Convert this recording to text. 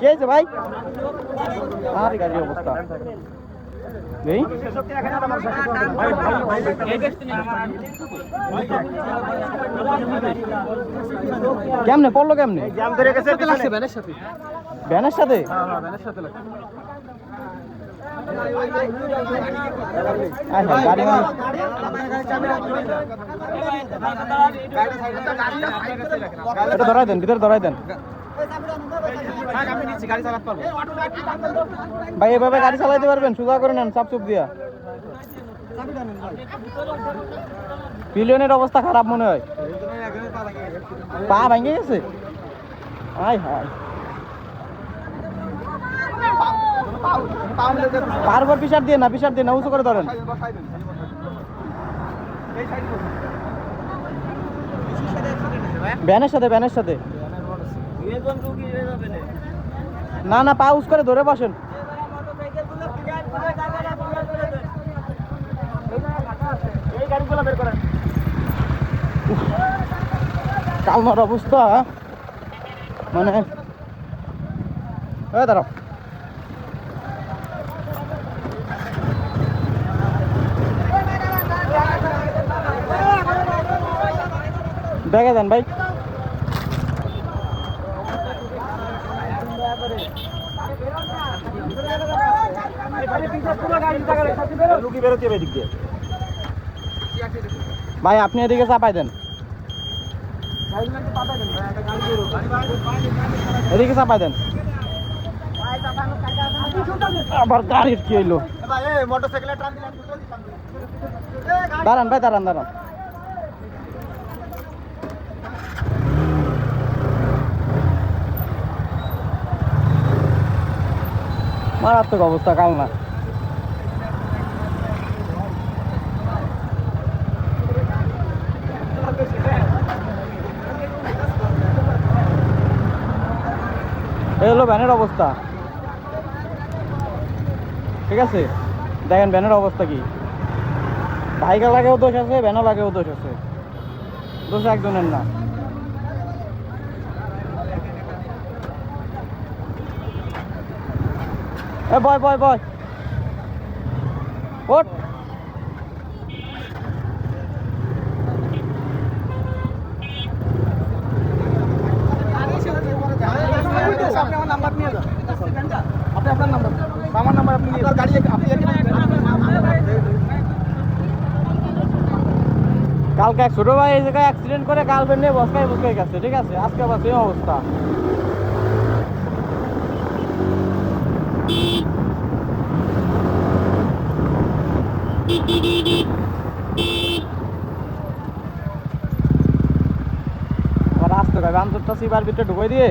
কে ভাই? আর গাড়ির অবস্থা। এই কেমনে? পড়ল কেমনে? ব্যানের সাথে? ব্যানের সাথে গাড়ি ধরাই দেন, ভিতরে ধরাই দেন। ভাই এভাবে গাড়ি চালাইতে পারবেন সোজা করে নেন চাপ চুপ দিয়া। পিলিয়নের অবস্থা খারাপ মনে হয়। পা ভেঙে গেছে। আয় হায়। পার পিসার দিয়ে না পিসার দিয়ে না উঁচু করে ধরেন। ভ্যানের সাথে ভ্যানের সাথে। না না, পা উঁচ করে ধরে বসেন। কালমার অবস্থা মানে এ দাঁড়াও। দেখে দেন ভাই। ভাই, আপনি এদিকে চাপাই দেন। এদিকে চাপাই দেন। আবার গাড়ির কি হইল? দাঁড়ান ভাই, দাঁড়ান দাঁড়ান। মারাত্মক অবস্থা, কাল না। এই হলো ভ্যানের অবস্থা। ঠিক আছে? দেখেন ভ্যানের অবস্থা কি। ভাইকা লাগেও দোষ আছে, ভ্যানও লাগেও দোষ আছে। দোষ একজনের না। এ বয় বয় বয়। ওঠ। নাম্বার নিয়ে যান আপনি আপনার নাম্বার। আমার নাম্বার আপনি নিয়ে গাড়ি আপনি কালকে এক ছোট ভাই এই জায়গায় অ্যাক্সিডেন্ট করে গার্লফ্রেন্ড নিয়ে বসকায় বসকায় গেছে ঠিক আছে? আজকে আবার সেম অবস্থা। হবে। আন্তরটা সিবার ভিতরে ঢুকাই দিয়ে